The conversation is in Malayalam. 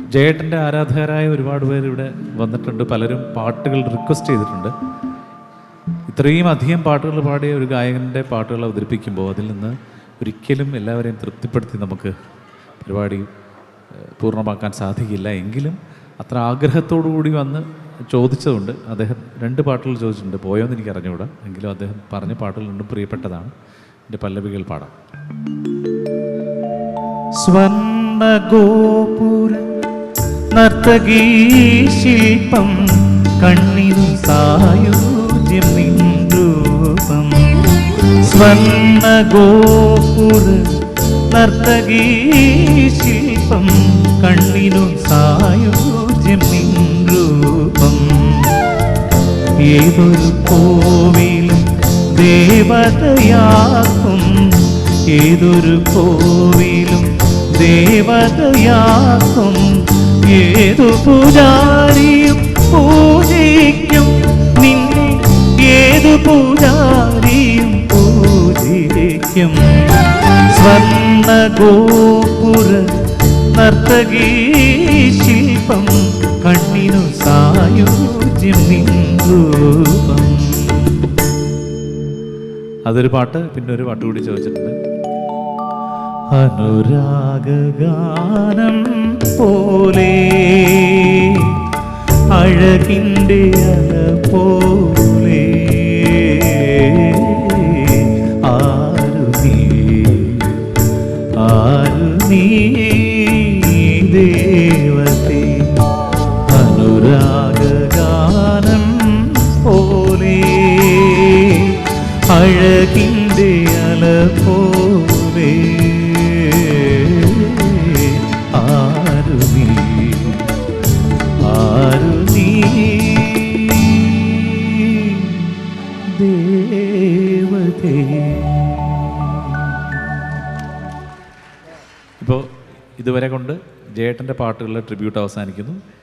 ജയേട്ടന്റെ ആരാധകരായ ഒരുപാട് പേർ ഇവിടെ വന്നിട്ടുണ്ട്. പലരും പാട്ടുകൾ റിക്വസ്റ്റ് ചെയ്തിട്ടുണ്ട്. ഇത്രയും അധികം പാട്ടുകൾ പാടിയ ഒരു ഗായകന്റെ പാട്ടുകൾ അവതരിപ്പിക്കുമ്പോൾ അതിൽ നിന്ന് ഒരിക്കലും എല്ലാവരെയും തൃപ്തിപ്പെടുത്തി നമുക്ക് പരിപാടി പൂർണമാക്കാൻ സാധിക്കില്ല. എങ്കിലും അത്ര ആഗ്രഹത്തോടു കൂടി വന്ന് ചോദിച്ചതുകൊണ്ട് അദ്ദേഹം രണ്ട് പാട്ടുകൾ ചോദിച്ചിട്ടുണ്ട്. പോയോന്ന് എനിക്ക് അറിഞ്ഞുകൂടാ. എങ്കിലും അദ്ദേഹം പറഞ്ഞ പാട്ടുകൾ രണ്ടും പ്രിയപ്പെട്ടതാണ്. എന്റെ പല്ലവികൾ പാടാം. സ്വർണഗോപുര നർത്തകീ ശില്പം കണ്ണിനു സായുജ്യം നിൻരൂപം. സ്വർണഗോപുര നർത്തകീ ശില്പം കണ്ണിനു സായുജ്യം ഏതൊരു കോവിലും ദേവതയാക്കും ഏതൊരു കോവിലും ദേവതയാക്കും ഏതു പൂജാരിയും പൂജിക്കും. നിന്നെ ഏതു പൂജാരിയും പൂജിക്കും. സ്വർണ ഗോപുര നർത്തകീ ശില്പം കണ്ണിനു സായുജ്യം നിൻരൂപം അതൊരു പാട്ട് പിന്നെ ഒരു പാട്ട് കൂടി ചോദിച്ചിട്ടുണ്ട്. അനുരാഗാനം പോലെ അഴകിന്റെ അല പോലെ ആരു നീ ആരു നീ ദേവത്തെ അനുരാഗാനം പോലെ അഴകിന്റെ അല പോലെ ഇപ്പോൾ ഇതുവരെ കൊണ്ട് ജയേട്ടന്റെ പാട്ടുകളുടെ ട്രിബ്യൂട്ട് അവസാനിക്കുന്നു.